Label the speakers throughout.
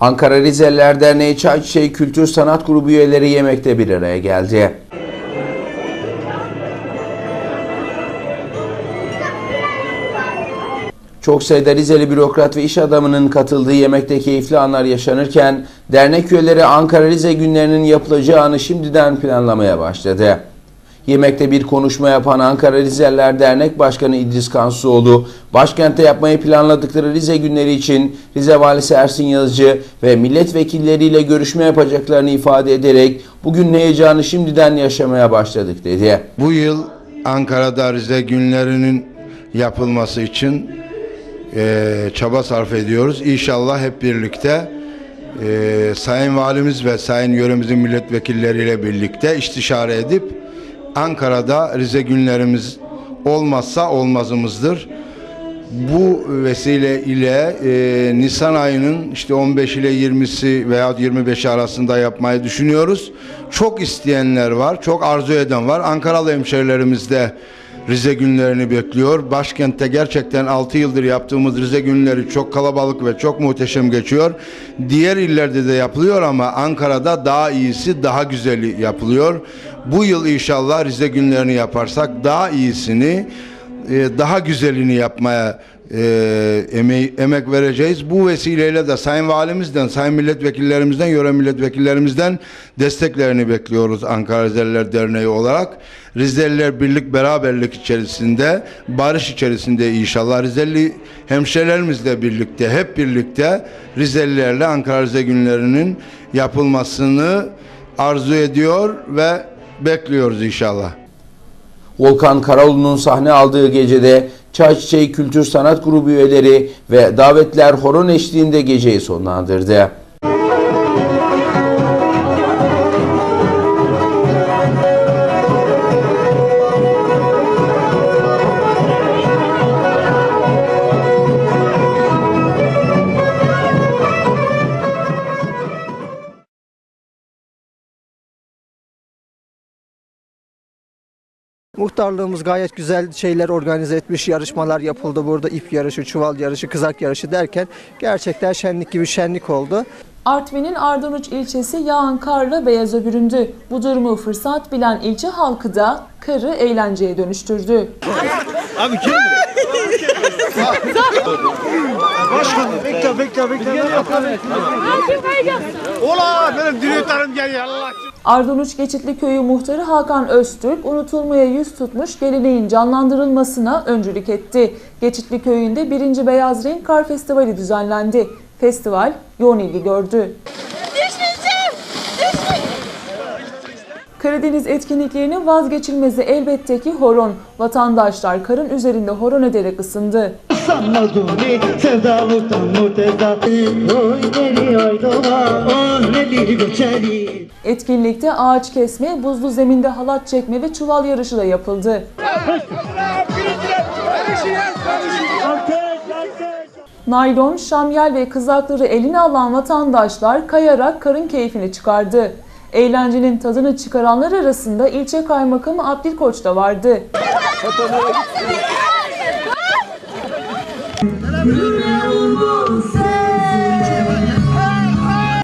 Speaker 1: Ankara Rizeliler Derneği Çayçiçeği Kültür Sanat Grubu üyeleri yemekte bir araya geldi. Çok sayıda Rizeli bürokrat ve iş adamının katıldığı yemekte keyifli anlar yaşanırken dernek üyeleri Ankara Rize günlerinin yapılacağı anı şimdiden planlamaya başladı. Yemekte bir konuşma yapan Ankara Rizeliler Dernek Başkanı İdris Kansuoğlu, başkentte yapmayı planladıkları Rize günleri için Rize Valisi Ersin Yazıcı ve milletvekilleriyle görüşme yapacaklarını ifade ederek bugün heyecanı şimdiden yaşamaya başladık dedi.
Speaker 2: Bu yıl Ankara'da Rize günlerinin yapılması için eee, çaba sarf ediyoruz. İnşallah hep birlikte eee, Sayın Valimiz ve Sayın yöremizin milletvekilleriyle birlikte istişare edip Ankara'da Rize günlerimiz olmazsa olmazımızdır. Bu vesile ile e, Nisan ayının işte 15 ile 20'si veya 25 arasında yapmayı düşünüyoruz. Çok isteyenler var, çok arzu eden var. Ankaralı hemşerilerimiz de Rize günlerini bekliyor. Başkentte gerçekten 6 yıldır yaptığımız Rize günleri çok kalabalık ve çok muhteşem geçiyor. Diğer illerde de yapılıyor ama Ankara'da daha iyisi, daha güzeli yapılıyor. Bu yıl inşallah Rize günlerini yaparsak daha iyisini e, daha güzelini yapmaya e, emeği- emek vereceğiz. Bu vesileyle de Sayın Valimizden, Sayın Milletvekillerimizden, yöre milletvekillerimizden desteklerini bekliyoruz Ankara Rizeliler Derneği olarak. Rizeliler birlik beraberlik içerisinde, barış içerisinde inşallah Rizeli hemşerilerimizle birlikte, hep birlikte Rizelilerle Ankara Rize günlerinin yapılmasını arzu ediyor ve bekliyoruz inşallah.
Speaker 1: Volkan Karaoğlu'nun sahne aldığı gecede Çayçiçeği Kültür Sanat Grubu üyeleri ve davetler horon eşliğinde geceyi sonlandırdı.
Speaker 3: Muhtarlığımız gayet güzel şeyler organize etmiş. Yarışmalar yapıldı burada. ip yarışı, çuval yarışı, kızak yarışı derken gerçekten şenlik gibi şenlik oldu.
Speaker 4: Artvin'in Ardanuç ilçesi yağan karla beyaza büründü. Bu durumu fırsat bilen ilçe halkı da karı eğlenceye dönüştürdü.
Speaker 5: Ola benim direktörüm geliyor Allah için.
Speaker 4: Ardanuç Geçitli Köyü muhtarı Hakan Öztürk unutulmaya yüz tutmuş geleneğin canlandırılmasına öncülük etti. Geçitli Köyü'nde 1. Beyaz Renk Kar Festivali düzenlendi. Festival yoğun ilgi gördü. Karadeniz etkinliklerinin vazgeçilmezi elbette ki horon. Vatandaşlar karın üzerinde horon ederek ısındı.
Speaker 6: Sanmaduni sevdalıktan murteza Oy deli oy dola on neli göçeri
Speaker 4: Etkinlikte ağaç kesme, buzlu zeminde halat çekme ve çuval yarışı da yapıldı. Naylon, şamyel ve kızakları eline alan vatandaşlar kayarak karın keyfini çıkardı. Eğlencenin tadını çıkaranlar arasında ilçe kaymakamı Abdülkoç da vardı.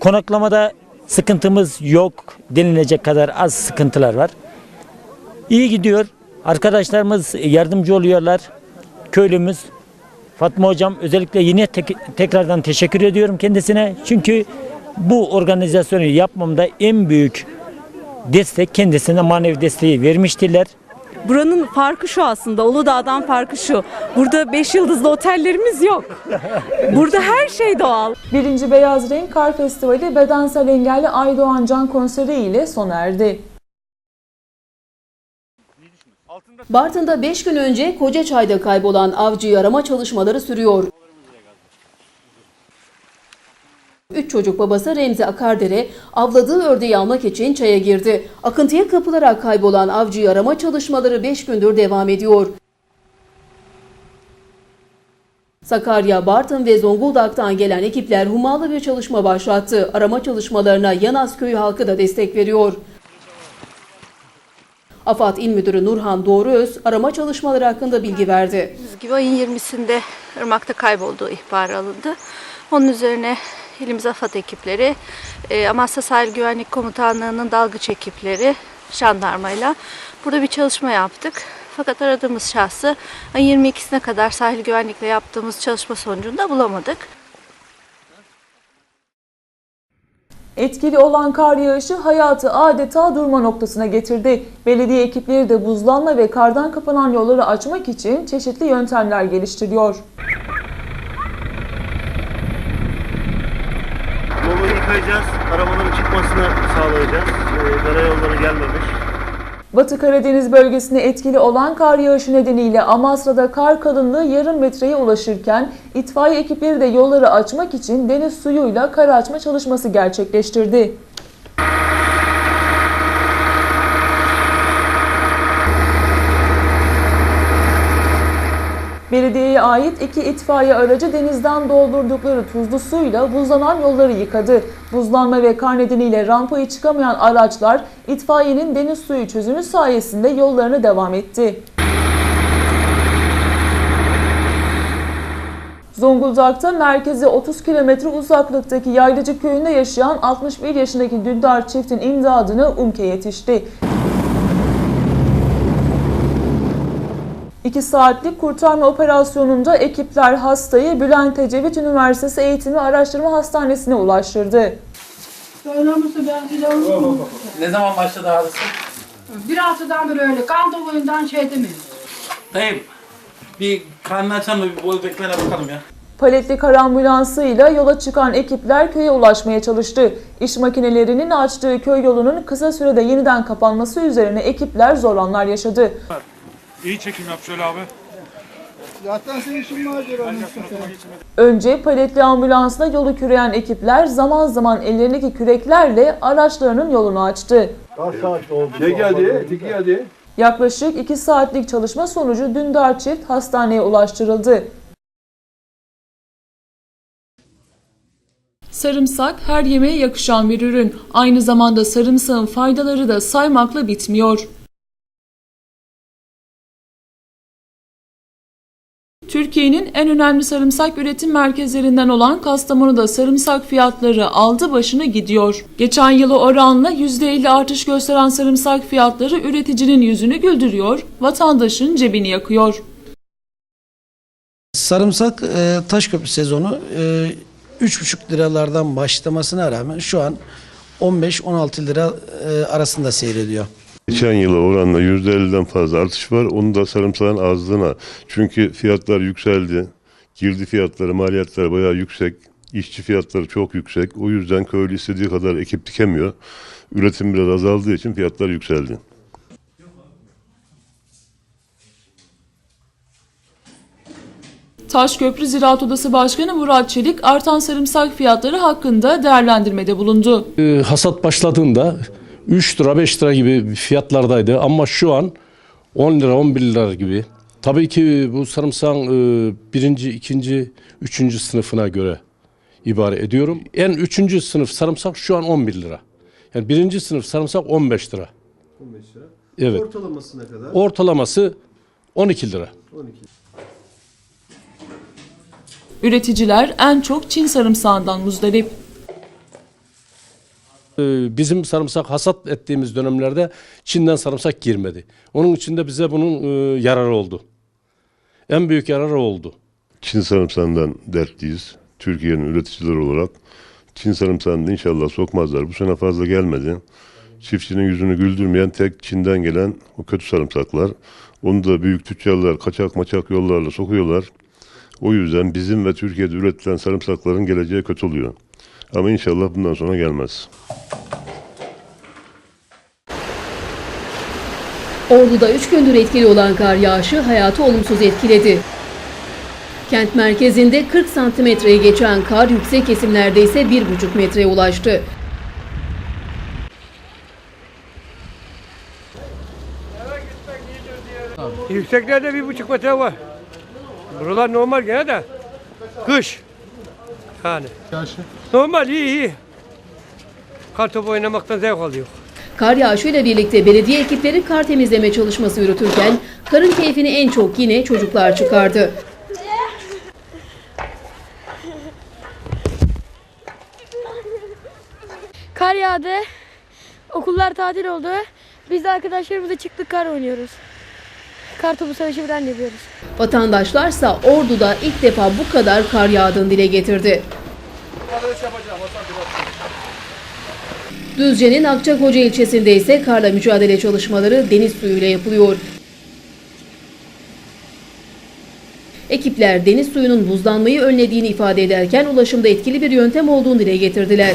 Speaker 7: Konaklamada sıkıntımız yok denilecek kadar az sıkıntılar var. İyi gidiyor. Arkadaşlarımız yardımcı oluyorlar. Köylümüz Fatma Hocam özellikle yine tek- tekrardan teşekkür ediyorum kendisine. Çünkü bu organizasyonu yapmamda en büyük destek kendisine manevi desteği vermiştiler.
Speaker 8: Buranın farkı şu aslında. Uludağ'dan farkı şu. Burada 5 yıldızlı otellerimiz yok. Burada her şey doğal.
Speaker 4: Birinci Beyaz Renk Kar Festivali bedensel engelli Aydoğan Can konseri ile sona erdi.
Speaker 9: Bartın'da 5 gün önce Kocaçay'da kaybolan avcıyı arama çalışmaları sürüyor. Üç çocuk babası Remzi Akardere avladığı ördeği almak için çaya girdi. Akıntıya kapılarak kaybolan avcıyı arama çalışmaları 5 gündür devam ediyor. Sakarya, Bartın ve Zonguldak'tan gelen ekipler hummalı bir çalışma başlattı. Arama çalışmalarına Yanaz köyü halkı da destek veriyor. AFAD İl Müdürü Nurhan Doğruöz arama çalışmaları hakkında bilgi verdi.
Speaker 10: gibi ayın 20'sinde ırmakta kaybolduğu ihbarı alındı. Onun üzerine İlimiz AFAD ekipleri, e, Amasya Sahil Güvenlik Komutanlığı'nın dalgıç ekipleri, jandarmayla burada bir çalışma yaptık. Fakat aradığımız şahsı ayın 22'sine kadar sahil güvenlikle yaptığımız çalışma sonucunda bulamadık.
Speaker 4: Etkili olan kar yağışı hayatı adeta durma noktasına getirdi. Belediye ekipleri de buzlanma ve kardan kapanan yolları açmak için çeşitli yöntemler geliştiriyor.
Speaker 5: Yolu yıkayacağız. Arabaların çıkmasını sağlayacağız. Ee, karayolları gelmemiş.
Speaker 4: Batı Karadeniz bölgesine etkili olan kar yağışı nedeniyle Amasra'da kar kalınlığı yarım metreye ulaşırken itfaiye ekipleri de yolları açmak için deniz suyuyla kar açma çalışması gerçekleştirdi. Belediyeye ait iki itfaiye aracı denizden doldurdukları tuzlu suyla buzlanan yolları yıkadı. Buzlanma ve kar nedeniyle rampayı çıkamayan araçlar itfaiyenin deniz suyu çözümü sayesinde yollarına devam etti. Zonguldak'ta merkeze 30 kilometre uzaklıktaki Yaylıcı köyünde yaşayan 61 yaşındaki Dündar çiftin imdadına UMKE yetişti. 2 saatlik kurtarma operasyonunda ekipler hastayı Bülent Ecevit Üniversitesi Eğitim ve Araştırma Hastanesi'ne ulaştırdı.
Speaker 11: Ne zaman başladı ağrısı?
Speaker 12: Bir haftadan beri öyle. Kan dolayından şey demiyor.
Speaker 11: Dayım bir karnını açalım da bir bol beklerine bakalım ya.
Speaker 4: Paletli kar ambulansıyla yola çıkan ekipler köye ulaşmaya çalıştı. İş makinelerinin açtığı köy yolunun kısa sürede yeniden kapanması üzerine ekipler zor anlar yaşadı.
Speaker 5: İyi çekim yap şöyle abi.
Speaker 3: Zaten senin işin var
Speaker 4: Önce paletli ambulansla yolu küreyen ekipler zaman zaman ellerindeki küreklerle araçlarının yolunu açtı.
Speaker 5: Ne geldi? Tiki geldi.
Speaker 4: Yaklaşık 2 saatlik çalışma sonucu Dündar çift hastaneye ulaştırıldı. Sarımsak her yemeğe yakışan bir ürün. Aynı zamanda sarımsağın faydaları da saymakla bitmiyor. Türkiye'nin en önemli sarımsak üretim merkezlerinden olan Kastamonu'da sarımsak fiyatları aldı başını gidiyor. Geçen yılı oranla %50 artış gösteren sarımsak fiyatları üreticinin yüzünü güldürüyor, vatandaşın cebini yakıyor.
Speaker 13: Sarımsak e, Taşköprü sezonu e, 3,5 liralardan başlamasına rağmen şu an 15-16 lira e, arasında seyrediyor.
Speaker 14: Geçen yıla oranla %50'den fazla artış var. Onu da sarımsağın azlığına. Çünkü fiyatlar yükseldi. Girdi fiyatları, maliyetler bayağı yüksek. İşçi fiyatları çok yüksek. O yüzden köylü istediği kadar ekip dikemiyor. Üretim biraz azaldığı için fiyatlar yükseldi.
Speaker 4: Taşköprü Ziraat Odası Başkanı Murat Çelik artan sarımsak fiyatları hakkında değerlendirmede bulundu.
Speaker 15: Ee, hasat başladığında 3 lira 5 lira gibi fiyatlardaydı ama şu an 10 lira 11 lira gibi. Tabii ki bu sarımsağın e, birinci, ikinci, üçüncü sınıfına göre ibare ediyorum. En üçüncü sınıf sarımsak şu an 11 lira. Yani birinci sınıf sarımsak 15 lira.
Speaker 13: 15 lira.
Speaker 15: Evet.
Speaker 13: Ortalaması ne kadar?
Speaker 15: Ortalaması 12 lira.
Speaker 13: 12.
Speaker 4: Üreticiler en çok Çin sarımsağından muzdarip.
Speaker 15: Ee, Bizim sarımsak hasat ettiğimiz dönemlerde Çin'den sarımsak girmedi. Onun için de bize bunun e, yararı oldu. En büyük yararı oldu.
Speaker 14: Çin sarımsağından dertliyiz. Türkiye'nin üreticileri olarak. Çin sarımsağını inşallah sokmazlar. Bu sene fazla gelmedi. Çiftçinin yüzünü güldürmeyen tek Çin'den gelen o kötü sarımsaklar. Onu da büyük tüccarlar kaçak maçak yollarla sokuyorlar. O yüzden bizim ve Türkiye'de üretilen sarımsakların geleceği kötü oluyor. Ama inşallah bundan sonra gelmez.
Speaker 9: Ordu'da 3 gündür etkili olan kar yağışı hayatı olumsuz etkiledi. Kent merkezinde 40 santimetreye geçen kar yüksek kesimlerde ise 1,5 metreye ulaştı.
Speaker 5: Yükseklerde bir buçuk metre var. Buralar normal gene de. Kış. Yani. Normal iyi iyi. Kartopu oynamaktan zevk alıyor.
Speaker 9: Kar yağışıyla birlikte belediye ekipleri kar temizleme çalışması yürütürken karın keyfini en çok yine çocuklar çıkardı.
Speaker 16: Kar yağdı. Okullar tatil oldu. Biz de arkadaşlarımızla çıktık kar oynuyoruz. Kar topu savaşı falan yapıyoruz.
Speaker 9: Vatandaşlarsa Ordu'da ilk defa bu kadar kar yağdığını dile getirdi. Düzce'nin Akçakoca ilçesinde ise karla mücadele çalışmaları deniz suyuyla yapılıyor. Ekipler deniz suyunun buzlanmayı önlediğini ifade ederken ulaşımda etkili bir yöntem olduğunu dile getirdiler.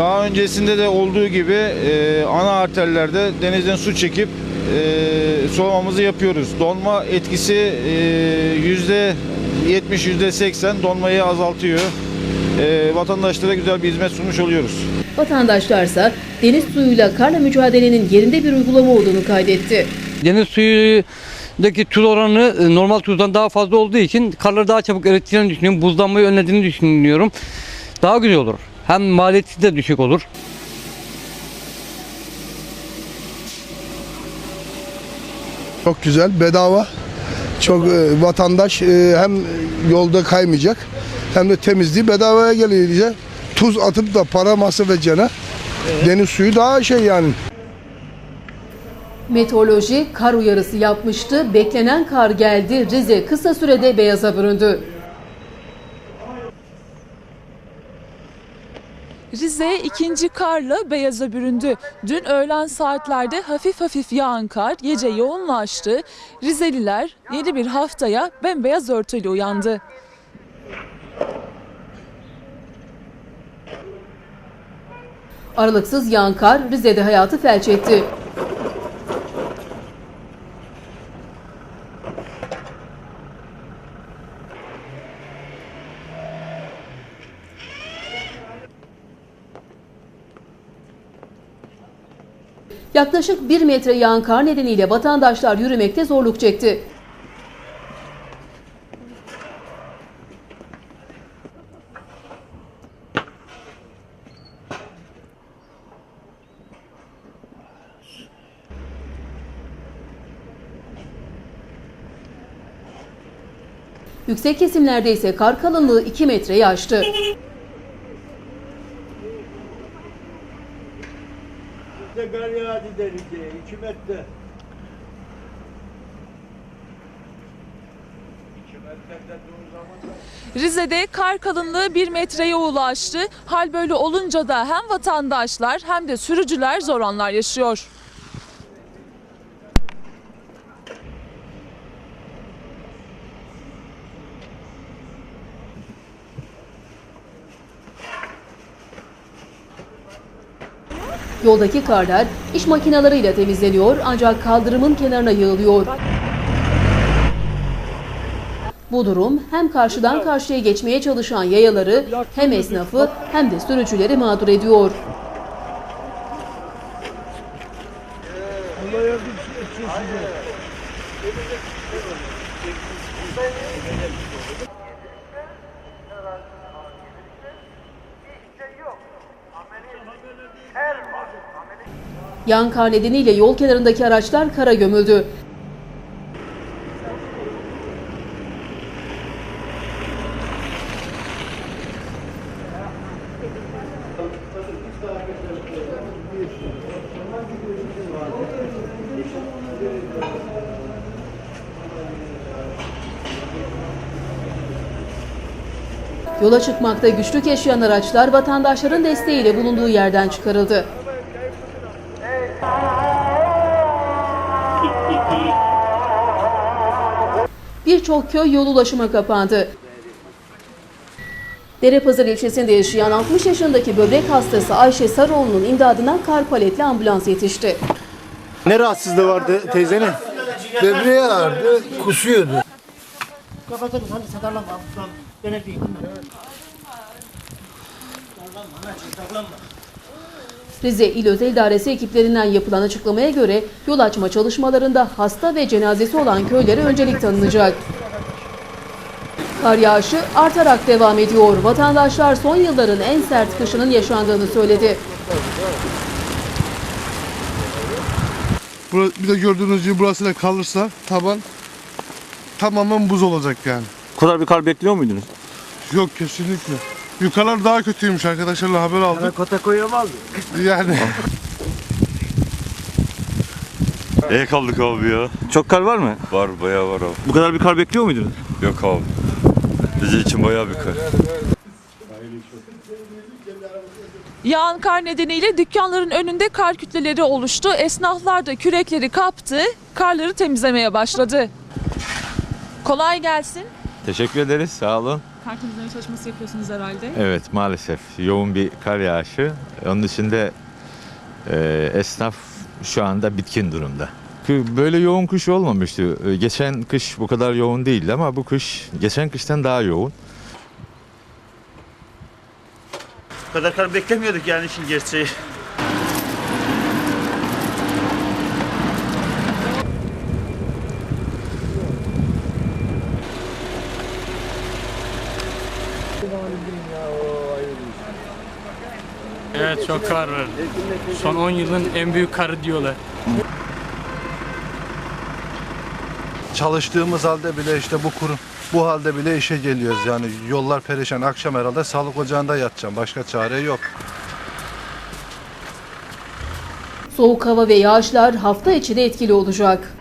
Speaker 17: Daha öncesinde de olduğu gibi e, ana arterlerde denizden su çekip e, soğumamızı yapıyoruz. Donma etkisi e, yüzde 70 yüzde 80 donmayı azaltıyor. E, vatandaşlara güzel bir hizmet sunmuş oluyoruz.
Speaker 9: Vatandaşlarsa deniz suyuyla karla mücadelenin yerinde bir uygulama olduğunu kaydetti.
Speaker 18: Deniz suyundaki tuz oranı e, normal tuzdan daha fazla olduğu için karları daha çabuk eriteceğini düşünüyorum. Buzlanmayı önlediğini düşünüyorum. Daha güzel olur. Hem maliyeti de düşük olur.
Speaker 19: Çok güzel, bedava. Çok e, vatandaş e, hem yolda kaymayacak hem de temizliği bedavaya gelecek. Tuz atıp da para masraf edeceğine deniz suyu daha şey yani.
Speaker 9: Meteoroloji kar uyarısı yapmıştı. Beklenen kar geldi. Rize kısa sürede beyaza büründü.
Speaker 4: Rize ikinci karla beyaza büründü. Dün öğlen saatlerde hafif hafif yağan kar gece yoğunlaştı. Rizeliler yeni bir haftaya bembeyaz örtüyle uyandı.
Speaker 9: Aralıksız yağan kar Rize'de hayatı felç etti. Yaklaşık 1 metre yağan kar nedeniyle vatandaşlar yürümekte zorluk çekti. Yüksek kesimlerde ise kar kalınlığı 2 metreyi aştı.
Speaker 6: Kar yağdı derince, 2 metre.
Speaker 4: Rize'de kar kalınlığı 1 metreye ulaştı. Hal böyle olunca da hem vatandaşlar hem de sürücüler zor anlar yaşıyor.
Speaker 9: Yoldaki karlar iş makinalarıyla temizleniyor ancak kaldırımın kenarına yığılıyor. Bu durum hem karşıdan karşıya geçmeye çalışan yayaları hem esnafı hem de sürücüleri mağdur ediyor. Yan kar nedeniyle yol kenarındaki araçlar kara gömüldü. Yola çıkmakta güçlük yaşayan araçlar vatandaşların desteğiyle bulunduğu yerden çıkarıldı. Birçok köy yol ulaşıma kapandı. Derepazarı ilçesinde yaşayan 60 yaşındaki böbrek hastası Ayşe Sarıoğlu'nun imdadına kar paletli ambulans yetişti.
Speaker 6: Ne rahatsızlığı vardı teyzenin?
Speaker 19: Böbreği ağrıdı, kusuyordu.
Speaker 6: Kapatalım hadi sadarlanma. Değil.
Speaker 9: Rize İl Özel İdaresi ekiplerinden yapılan açıklamaya göre yol açma çalışmalarında hasta ve cenazesi olan köylere öncelik tanınacak. Kar yağışı artarak devam ediyor. Vatandaşlar son yılların en sert kışının yaşandığını söyledi.
Speaker 19: Bura- Bir de gördüğünüz gibi burası da kalırsa taban tamamen buz olacak yani.
Speaker 17: Bu kadar bir kar bekliyor muydunuz?
Speaker 19: Yok kesinlikle.
Speaker 20: Yukarılar daha kötüymüş arkadaşlarla haber aldık.
Speaker 21: Kota koyamaz
Speaker 20: Yani.
Speaker 22: İyi kaldık abi ya.
Speaker 21: Çok kar var mı?
Speaker 22: Var bayağı var abi.
Speaker 21: Bu kadar bir kar bekliyor muydunuz?
Speaker 22: Yok abi. Bizim için bayağı bir kar.
Speaker 4: Yağan kar nedeniyle dükkanların önünde kar kütleleri oluştu. Esnaflar da kürekleri kaptı, karları temizlemeye başladı. Kolay gelsin.
Speaker 23: Teşekkür ederiz. Sağ olun.
Speaker 4: Kar temizleme çalışması yapıyorsunuz herhalde.
Speaker 23: Evet maalesef yoğun bir kar yağışı. Onun dışında e, esnaf şu anda bitkin durumda. Böyle yoğun kış olmamıştı. E, Geçen kış bu kadar yoğun değildi ama bu kış geçen kıştan daha yoğun.
Speaker 21: Bu kadar kar beklemiyorduk yani işin gerçeği.
Speaker 24: Evet çok kar var. Son 10 yılın en büyük karı diyorlar.
Speaker 25: Çalıştığımız halde bile işte bu kurum bu halde bile işe geliyoruz yani yollar perişan akşam herhalde sağlık ocağında yatacağım başka çare yok.
Speaker 9: Soğuk hava ve yağışlar hafta içi de etkili olacak.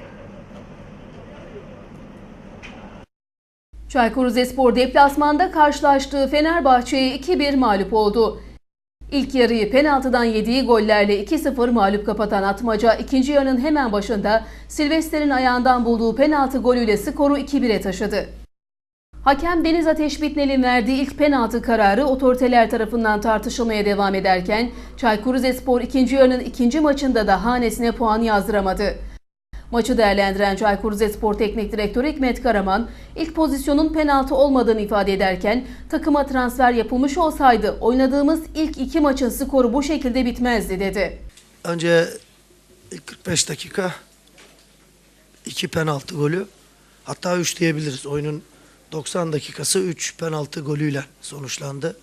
Speaker 9: Çaykur Rizespor deplasmanda karşılaştığı Fenerbahçe'ye 2-1 mağlup oldu. İlk yarıyı penaltıdan yediği gollerle 2-0 mağlup kapatan Atmaca ikinci yarının hemen başında Silvester'in ayağından bulduğu penaltı golüyle skoru 2-1'e taşıdı. Hakem Deniz Ateş Bitnel'in verdiği ilk penaltı kararı otoriteler tarafından tartışılmaya devam ederken Çaykur Rizespor ikinci yarının ikinci maçında da hanesine puan yazdıramadı. Maçı değerlendiren Çaykur Rizespor Teknik Direktörü Hikmet Karaman, ilk pozisyonun penaltı olmadığını ifade ederken takıma transfer yapılmış olsaydı oynadığımız ilk iki maçın skoru bu şekilde bitmezdi dedi.
Speaker 26: Önce ilk 45 dakika iki penaltı golü hatta 3 diyebiliriz. Oyunun 90 dakikası 3 penaltı golüyle sonuçlandı.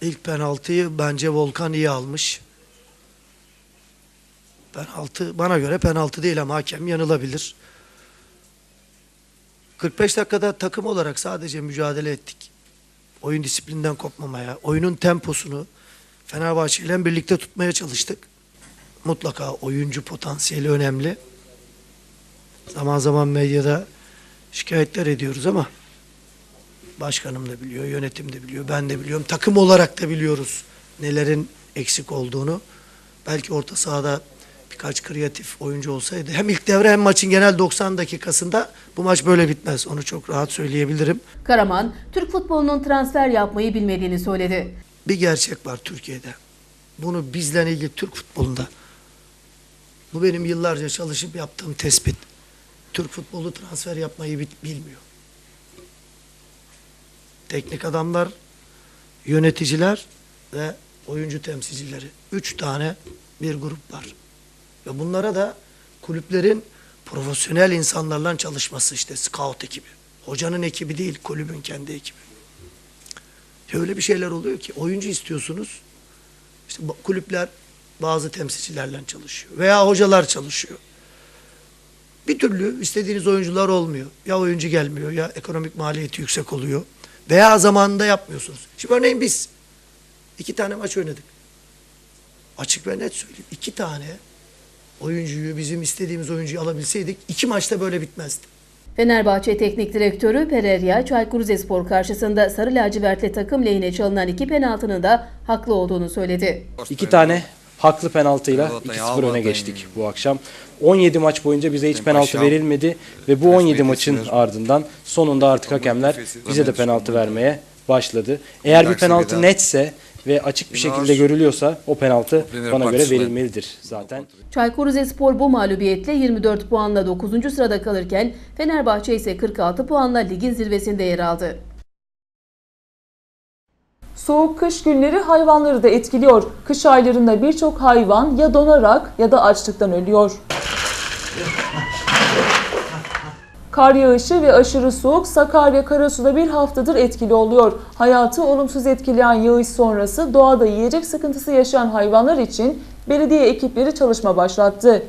Speaker 26: İlk penaltıyı bence Volkan iyi almış. Penaltı bana göre penaltı değil ama hakem yanılabilir. 45 dakikada takım olarak sadece mücadele ettik. Oyun disiplinden kopmamaya, oyunun temposunu Fenerbahçe ile birlikte tutmaya çalıştık. Mutlaka oyuncu potansiyeli önemli. Zaman zaman medyada şikayetler ediyoruz ama başkanım da biliyor, yönetim de biliyor, ben de biliyorum. Takım olarak da biliyoruz nelerin eksik olduğunu. Belki orta sahada birkaç kreatif oyuncu olsaydı hem ilk devre hem maçın genel 90 dakikasında bu maç böyle bitmez. Onu çok rahat söyleyebilirim.
Speaker 9: Karaman, Türk futbolunun transfer yapmayı bilmediğini söyledi.
Speaker 26: Bir gerçek var Türkiye'de. Bunu bizle ilgili Türk futbolunda. Bu benim yıllarca çalışıp yaptığım tespit. Türk futbolu transfer yapmayı bi- bilmiyor. Teknik adamlar, yöneticiler ve oyuncu temsilcileri. Üç tane bir grup var. Ve bunlara da kulüplerin profesyonel insanlarla çalışması işte scout ekibi. Hocanın ekibi değil, kulübün kendi ekibi. Öyle bir şeyler oluyor ki oyuncu istiyorsunuz. İşte kulüpler bazı temsilcilerle çalışıyor veya hocalar çalışıyor. Bir türlü istediğiniz oyuncular olmuyor. Ya oyuncu gelmiyor ya ekonomik maliyeti yüksek oluyor. Veya zamanında yapmıyorsunuz. Şimdi örneğin biz iki tane maç oynadık. Açık ve net söyleyeyim. iki tane oyuncuyu bizim istediğimiz oyuncuyu alabilseydik iki maçta böyle bitmezdi.
Speaker 9: Fenerbahçe Teknik Direktörü Pereira, Çaykur Rizespor karşısında sarı lacivertli takım lehine çalınan iki penaltının da haklı olduğunu söyledi.
Speaker 27: İki tane haklı penaltıyla 2-0 öne geçtik bu akşam. 17 maç boyunca bize hiç penaltı verilmedi ve bu 17 maçın ardından sonunda artık hakemler bize de penaltı vermeye başladı. Eğer bir penaltı netse ve açık bir şekilde görülüyorsa o penaltı bana göre verilmelidir zaten.
Speaker 9: Çaykur Rizespor bu mağlubiyetle 24 puanla 9. sırada kalırken Fenerbahçe ise 46 puanla ligin zirvesinde yer aldı.
Speaker 4: Soğuk kış günleri hayvanları da etkiliyor. Kış aylarında birçok hayvan ya donarak ya da açlıktan ölüyor. Kar yağışı ve aşırı soğuk Sakarya Karasu'da bir haftadır etkili oluyor. Hayatı olumsuz etkileyen yağış sonrası doğada yiyecek sıkıntısı yaşayan hayvanlar için belediye ekipleri çalışma başlattı.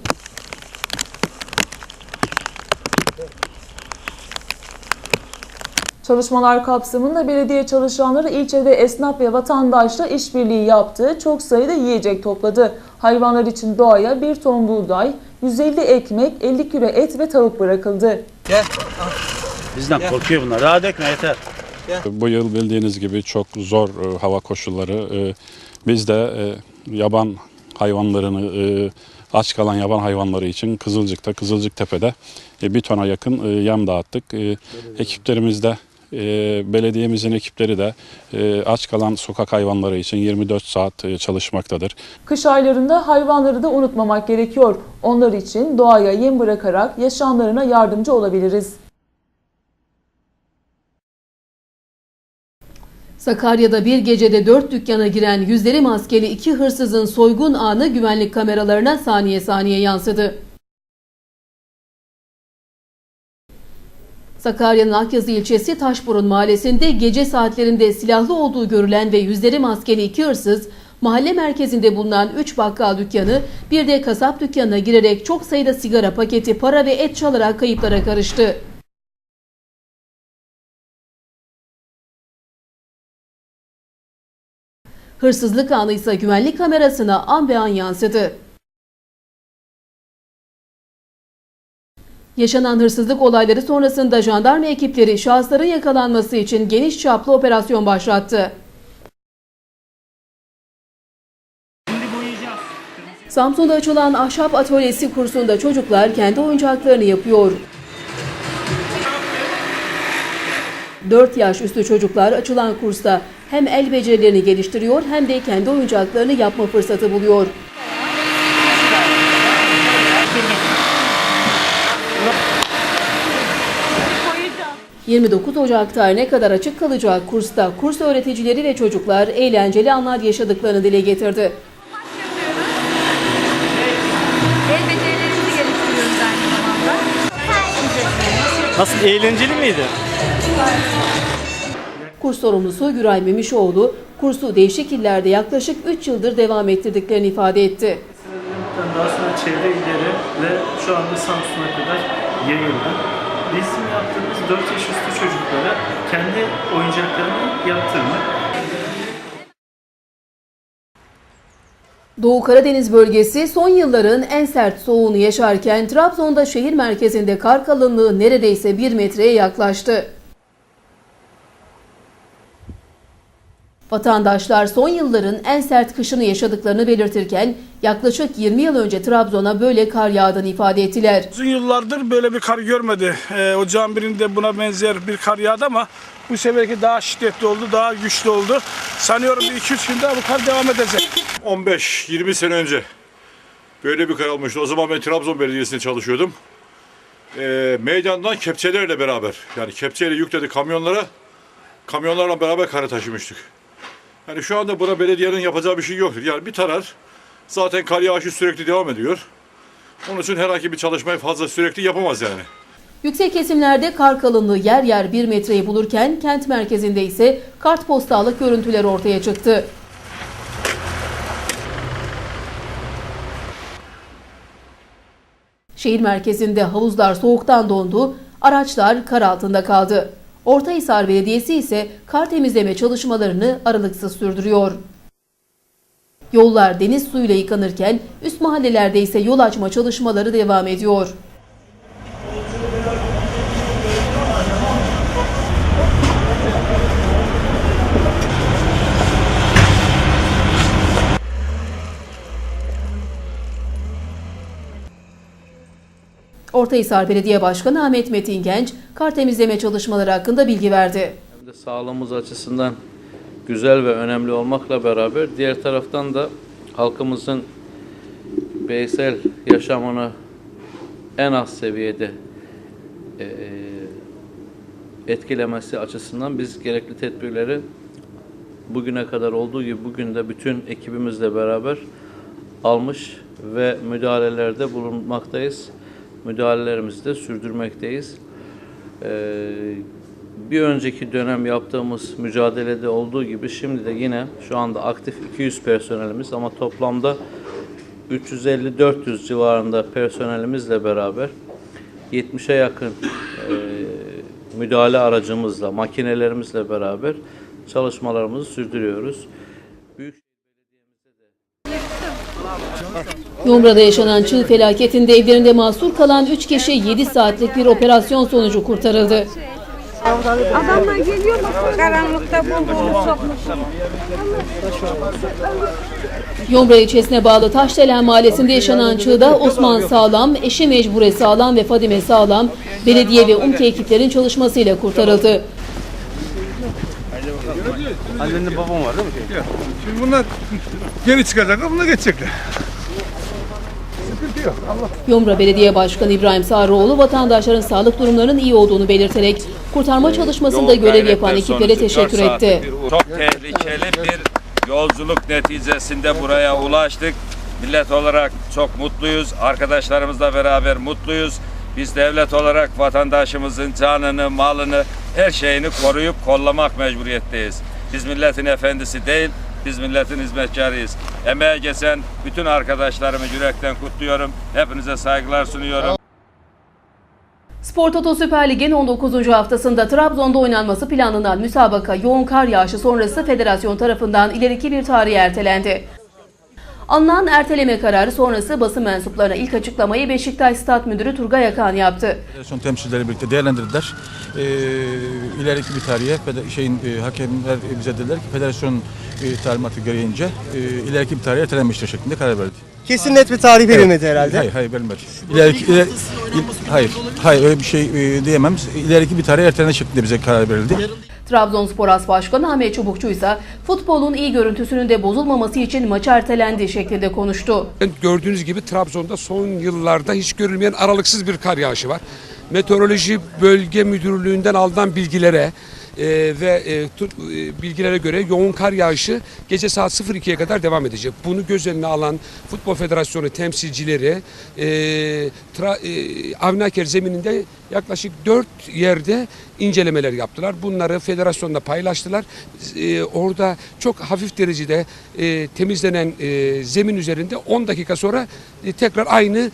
Speaker 4: Çalışmalar kapsamında belediye çalışanları ilçede esnaf ve vatandaşla işbirliği yaptı. Çok sayıda yiyecek topladı. Hayvanlar için doğaya 1 ton buğday, 150 ekmek, 50 kilo et ve tavuk bırakıldı.
Speaker 21: Bizden korkuyor bunlar. Rahat dökme yeter.
Speaker 28: Bu yıl bildiğiniz gibi çok zor e, hava koşulları. E, biz de e, yaban hayvanlarını, e, aç kalan yaban hayvanları için Kızılcık'ta, Kızılcıktepe'de e, bir tona yakın e, yem dağıttık. E, ekiplerimiz de, e, belediyemizin ekipleri de e, aç kalan sokak hayvanları için 24 saat e, çalışmaktadır.
Speaker 4: Kış aylarında hayvanları da unutmamak gerekiyor. Onlar için doğaya yem bırakarak yaşamlarına yardımcı olabiliriz.
Speaker 9: Sakarya'da bir gecede dört dükkana giren yüzleri maskeli iki hırsızın soygun anı güvenlik kameralarına saniye saniye yansıdı. Sakarya'nın Akyazı ilçesi Taşburun mahallesinde gece saatlerinde silahlı olduğu görülen ve yüzleri maskeli iki hırsız mahalle merkezinde bulunan 3 bakkal dükkanı bir de kasap dükkanına girerek çok sayıda sigara paketi, para ve et çalarak kayıplara karıştı. Hırsızlık anı ise güvenlik kamerasına an be an yansıdı. Yaşanan hırsızlık olayları sonrasında jandarma ekipleri şahısların yakalanması için geniş çaplı operasyon başlattı. Samsun'da açılan ahşap atölyesi kursunda çocuklar kendi oyuncaklarını yapıyor. 4 yaş üstü çocuklar açılan kursta hem el becerilerini geliştiriyor hem de kendi oyuncaklarını yapma fırsatı buluyor. ...29 Ocak'ta ne kadar açık kalacak kursta kurs öğreticileri ve çocuklar eğlenceli anlar yaşadıklarını dile getirdi.
Speaker 29: El becerilerimizi geliştiriyoruz aynı zamanda.
Speaker 21: Nasıl eğlenceli miydi?
Speaker 9: Kurs sorumlusu Güray Memişoğlu, kursu değişik illerde yaklaşık 3 yıldır devam ettirdiklerini ifade etti.
Speaker 30: Daha sonra çevre illeri ve şu anda Samsun'a kadar yayıldı. Bizim yaptığımız 4 yaş üstü çocuklara kendi oyuncaklarını yaptırmak.
Speaker 9: Doğu Karadeniz bölgesi son yılların en sert soğuğunu yaşarken Trabzon'da şehir merkezinde kar kalınlığı neredeyse 1 metreye yaklaştı. Vatandaşlar son yılların en sert kışını yaşadıklarını belirtirken yaklaşık 20 yıl önce Trabzon'a böyle kar yağdığını ifade ettiler.
Speaker 31: Uzun yıllardır böyle bir kar görmedi. Ee, ocağın birinde buna benzer bir kar yağdı ama bu seferki daha şiddetli oldu, daha güçlü oldu. Sanıyorum 2-3 gün daha bu kar devam edecek.
Speaker 32: 15-20 sene önce böyle bir kar almıştı. O zaman ben Trabzon Belediyesi'nde çalışıyordum. Ee, meydandan kepçelerle beraber yani kepçeyle yükledi kamyonlara kamyonlarla beraber karı taşımıştık. Yani şu anda buna belediyenin yapacağı bir şey yoktur. Yani bir tarar zaten kar yağışı sürekli devam ediyor. Onun için herhangi bir çalışmayı fazla sürekli yapamaz yani.
Speaker 9: Yüksek kesimlerde kar kalınlığı yer yer 1 metreyi bulurken kent merkezinde ise kartpostallık görüntüler ortaya çıktı. Şehir merkezinde havuzlar soğuktan dondu, araçlar kar altında kaldı. Ortahisar Belediyesi ise kar temizleme çalışmalarını aralıksız sürdürüyor. Yollar deniz suyuyla yıkanırken üst mahallelerde ise yol açma çalışmaları devam ediyor. Ortahisar Belediye Başkanı Ahmet Metin Genç, kar temizleme çalışmaları hakkında bilgi verdi.
Speaker 33: Hem de sağlığımız açısından güzel ve önemli olmakla beraber diğer taraftan da halkımızın bireysel yaşamını en az seviyede e, etkilemesi açısından biz gerekli tedbirleri bugüne kadar olduğu gibi bugün de bütün ekibimizle beraber almış ve müdahalelerde bulunmaktayız. Müdahalelerimizi de sürdürmekteyiz. Ee, bir önceki dönem yaptığımız mücadelede olduğu gibi şimdi de yine şu anda aktif 200 personelimiz ama toplamda 350-400 civarında personelimizle beraber 70'e yakın e, müdahale aracımızla, makinelerimizle beraber çalışmalarımızı sürdürüyoruz. Büyük
Speaker 9: Yomra'da yaşanan çığ felaketinde evlerinde mahsur kalan 3 kişi 7 saatlik bir operasyon sonucu kurtarıldı.
Speaker 29: Adamlar geliyor mu? Karanlıkta bulduğunu sokmuş.
Speaker 9: Yomra ilçesine bağlı Taşdelen mahallesinde yaşanan çığda Osman Sağlam, eşi Mecbure Sağlam ve Fadime Sağlam belediye ve UMKE ekiplerin çalışmasıyla kurtarıldı.
Speaker 20: Annenin babam var değil mi? Şimdi bunlar geri çıkacaklar, bunlar geçecekler. Yok. Allah
Speaker 9: Yomra Belediye Başkanı İbrahim Sarıoğlu vatandaşların sağlık durumlarının iyi olduğunu belirterek kurtarma çalışmasında görev yapan ekiplere teşekkür etti.
Speaker 34: Çok tehlikeli bir yolculuk neticesinde buraya ulaştık. Millet olarak çok mutluyuz. Arkadaşlarımızla beraber mutluyuz. Biz devlet olarak vatandaşımızın canını, malını, her şeyini koruyup kollamak mecburiyetteyiz. Biz milletin efendisi değil, biz milletin hizmetkarıyız. Emeğe geçen bütün arkadaşlarımı yürekten kutluyorum. Hepinize saygılar sunuyorum.
Speaker 9: Spor Toto Süper Lig'in 19. haftasında Trabzon'da oynanması planlanan müsabaka yoğun kar yağışı sonrası federasyon tarafından ileriki bir tarihe ertelendi. Alınan erteleme kararı sonrası basın mensuplarına ilk açıklamayı Beşiktaş Stat Müdürü Turgay Akan yaptı.
Speaker 35: Federasyon temsilcileri birlikte değerlendirdiler. Ee, ileriki bir tarihe şeyin e, hakemler bize dediler ki federasyon e, talimatı gereğince e, ileriki bir tarihe ertelenmiştir şeklinde karar verdi.
Speaker 36: Kesin net bir tarih verilmedi herhalde.
Speaker 35: Hayır, hayır verilmedi. İleriki, iler- il- hayır, hayır öyle bir şey e, diyemem. İleriki bir tarih ertelene şeklinde bize karar verildi.
Speaker 9: Trabzonspor As Başkanı Ahmet Çubukçu ise futbolun iyi görüntüsünün de bozulmaması için maç ertelendi şeklinde konuştu.
Speaker 37: Gördüğünüz gibi Trabzon'da son yıllarda hiç görülmeyen aralıksız bir kar yağışı var. Meteoroloji Bölge Müdürlüğü'nden alınan bilgilere e, ve e, tu- e, bilgilere göre yoğun kar yağışı gece saat 02'ye kadar devam edecek. Bunu göz önüne alan Futbol Federasyonu temsilcileri e, tra, e, Avni Aker zemininde yaklaşık 4 yerde incelemeler yaptılar. Bunları federasyonda paylaştılar. E, orada çok hafif derecede e, temizlenen e, zemin üzerinde 10 dakika sonra e, tekrar aynı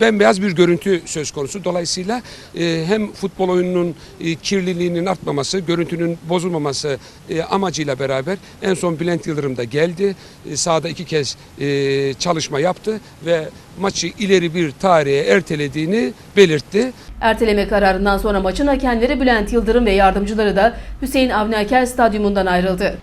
Speaker 37: bembeyaz bir görüntü söz konusu. Dolayısıyla e, hem futbol oyununun e, kirliliğinin artmaması, görüntünün bozulmaması e, amacıyla beraber en son Bülent Yıldırım da geldi. E, sahada iki kez e, çalışma yaptı ve maçı ileri bir tarihe ertelediğini belirtti.
Speaker 9: Erteleme kararından sonra maçın hakemleri Bülent Yıldırım ve yardımcıları da Hüseyin Avni Aker Stadyumundan ayrıldı.